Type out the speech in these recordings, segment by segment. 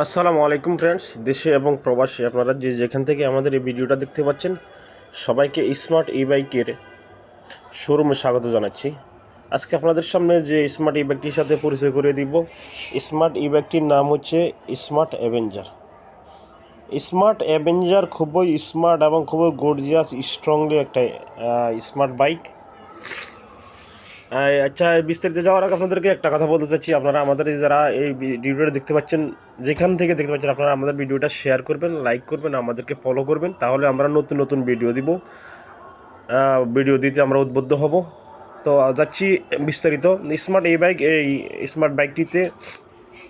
আসসালামু আলাইকুম ফ্রেন্ডস দেশে এবং প্রবাসী আপনারা যে যেখান থেকে আমাদের এই ভিডিওটা দেখতে পাচ্ছেন, সবাইকে স্মার্ট ই বাইকের শোরুমে স্বাগত জানাচ্ছি। আজকে আপনাদের সামনে যে স্মার্ট ই বাইকটির সাথে পরিচয় করে দিব। স্মার্ট ই বাইকটির নাম হচ্ছে স্মার্ট অ্যাভেঞ্জার স্মার্ট অ্যাভেঞ্জার খুবই স্মার্ট এবং খুবই গর্জিয়াস স্ট্রংলি একটা স্মার্ট বাইক আচ্ছা বিস্তারিত যাওয়ার আগে আপনাদেরকে একটা কথা বলতে চাচ্ছি। আপনারা আমাদের যারা এই ভিডিওটা দেখতে পাচ্ছেন, যেখান থেকে দেখতে পাচ্ছেন, আপনারা আমাদের ভিডিওটা শেয়ার করবেন লাইক করবেন, আমাদেরকে ফলো করবেন। তাহলে আমরা নতুন নতুন ভিডিও দিব। ভিডিও দিতে আমরা উদ্বুদ্ধ হব। তো যাচ্ছি বিস্তারিত। স্মার্ট এই বাইক এই স্মার্ট বাইকটিতে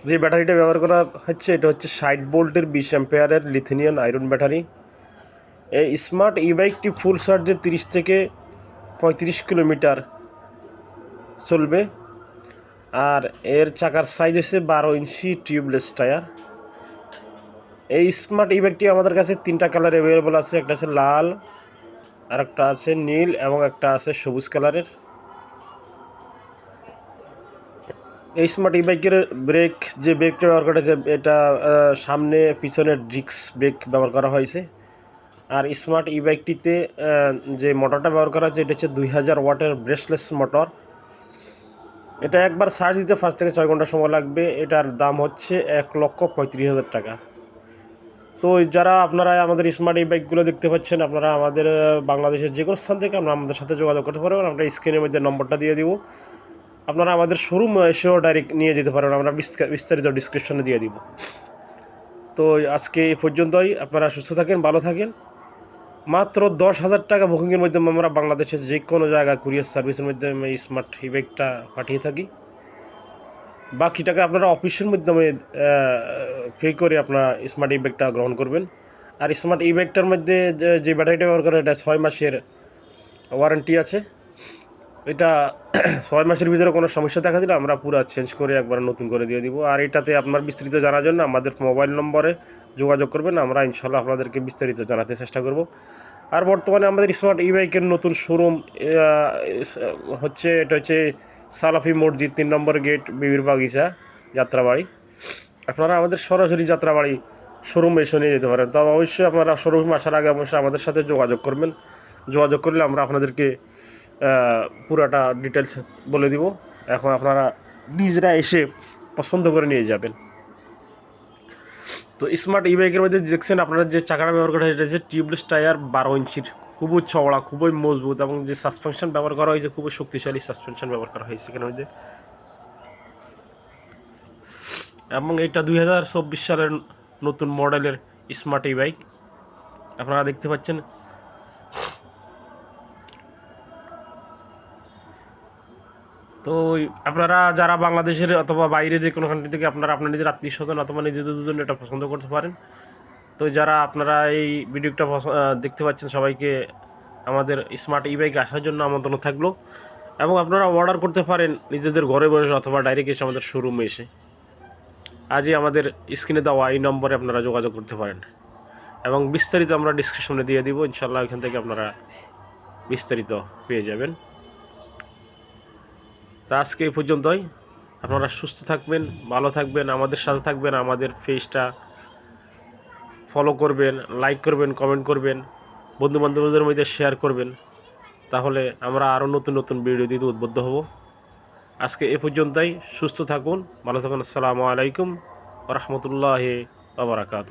যে ব্যাটারিটা ব্যবহার করা হচ্ছে, এটা হচ্ছে ষাট বোল্টের বিশ অ্যাম্পেয়ারের লিথিনিয়াম আয়রন ব্যাটারি এই স্মার্ট ই বাইকটি ফুল চার্জে তিরিশ থেকে পঁয়ত্রিশ কিলোমিটার চলবে। আর এর চাকার সাইজ হচ্ছে বারো ইঞ্চি টিউবলেস টায়ার এই স্মার্ট ইভেকটি আমাদের কাছে তিনটা কালার অ্যাভেলেবল আছে। একটা আছে লাল আর একটা আছে নীল এবং একটা আছে সবুজ কালারের এই স্মার্ট ই বাইকের ব্রেক যে ব্রেকটা ব্যবহার করা হয়েছে, এটা সামনে পিছনে ডিক্স ব্রেক ব্যবহার করা হয়েছে। আর স্মার্ট ই বাইকটিতে যে মোটরটা ব্যবহার করা হয়েছে, এটা হচ্ছে দুই হাজার ওয়াটের ব্রেসলেস মোটর এটা একবার চার্জ দিতে পাঁচ থেকে ছয় ঘণ্টা সময় লাগবে। এটার দাম হচ্ছে এক লক্ষ পঁয়ত্রিশ হাজার টাকা। তো যারা আপনারা আমাদের স্মার্ট এই বাইকগুলো দেখতে পাচ্ছেন, আপনারা আমাদের বাংলাদেশের যে কোনো স্থান থেকে আপনারা আমাদের সাথে যোগাযোগ করতে পারবেন। আমরা স্ক্রিনের মধ্যে নম্বরটা দিয়ে দিব। আপনারা আমাদের শোরুম এসেও ডাইরেক্ট নিয়ে যেতে পারবেন। আমরা বিস্তা- বিস্তারিত ডিসক্রিপশনে দিয়ে দিব। তো আজকে এই পর্যন্তই। আপনারা সুস্থ থাকেন, ভালো থাকেন। মাত্র দশ হাজার টাকা বুকিংয়ের মাধ্যমে আমরা বাংলাদেশের যে কোনো জায়গায় কুরিয়ার সার্ভিসের মাধ্যমে স্মার্ট ই বাইকটা পাঠিয়ে থাকি। বাকি টাকা আপনারা অফিসের মাধ্যমে পে করে আপনারা স্মার্ট ই ব্যাগটা গ্রহণ করবেন। আর স্মার্ট ই ব্যাগটার মধ্যে যে- ব্যাটারিটা ব্যবহার করে এটা ছয় মাসের ওয়ারেন্টি আছে। এটা ছয় মাসের ভিতরে কোনো সমস্যা দেখা দিলে আমরা পুরো চেঞ্জ করে একবার নতুন করে দিয়ে দিব। আর এটাতে আপনার বিস্তারিত জানার জন্য আমাদের মোবাইল নম্বরে যোগাযোগ করবেন, আমরা ইনশাল্লাহ আপনাদেরকে বিস্তারিত জানাতে চেষ্টা করব। আর বর্তমানে আমাদের স্মার্ট ই বাইকের নতুন শোরুম হচ্ছে, এটা হচ্ছে সালাফি মসজিদ, তিন নম্বর গেট, বিবির বাগিচা, যাত্রাবাড়ি। আপনারা আমাদের সরাসরি যাত্রাবাড়ি শোরুমে এসে নিয়ে যেতে পারেন। তবে অবশ্যই আপনারা শোরুমে আসার আগে অবশ্যই আমাদের সাথে যোগাযোগ করবেন। যোগাযোগ করলে আমরা আপনাদেরকে পুরাটা ডিটেলস বলে দিব। এখন আপনারা নিজেরা এসে পছন্দ করে নিয়ে যাবেন। তো স্মার্ট ই বাইকের মধ্যে দেখছেন আপনারা যে চাকাটা ব্যবহার করা হয়েছে টিউবলেস টায়ার বারো ইঞ্চির। খুবই চওড়া, খুবই মজবুত এবং যে সাসপেনশন ব্যবহার করা হয়েছে, খুবই শক্তিশালী সাসপেনশন ব্যবহার করা হয়েছে এখানে মধ্যে। এবং এটা দুই হাজার চব্বিশ সালের নতুন মডেলের স্মার্ট ই বাইক আপনারা দেখতে পাচ্ছেন তো আপনারা যারা বাংলাদেশের অথবা বাইরে যে কোনো কান্ট্রি থেকে আপনারা আপনার নিজের আত্মীয় স্বজন অথবা নিজেদের জন্য এটা পছন্দ করতে পারেন। তো যারা আপনারা এই ভিডিওটা দেখতে পাচ্ছেন সবাইকে আমাদের স্মার্ট ই বাইকে আসার জন্য আমন্ত্রণ থাকল। এবং আপনারা অর্ডার করতে পারেন নিজেদের ঘরে বসে অথবা ডাইরেক্ট এসে আমাদের শোরুমে এসে। আজই আমাদের স্ক্রিনে দেওয়া এই নম্বরে আপনারা যোগাযোগ করতে পারেন। এবং বিস্তারিত আমরা ডিসক্রিপশনে দিয়ে দিব। ইনশাল্লাহ এখান থেকে আপনারা বিস্তারিত পেয়ে যাবেন। তা আজকে এই পর্যন্তই। আপনারা সুস্থ থাকবেন, ভালো থাকবেন, আমাদের সাথে থাকবেন, আমাদের ফেসটা ফলো করবেন লাইক করবেন কমেন্ট করবেন বন্ধু বান্ধবদের মধ্যে শেয়ার করবেন। তাহলে আমরা আরও নতুন নতুন ভিডিও দিতে উদ্বুদ্ধ হব। আজকে এ পর্যন্তই, সুস্থ থাকুন, ভালো থাকুন, আসসালামু আলাইকুম রহমতুল্লাহ বাবরাকাত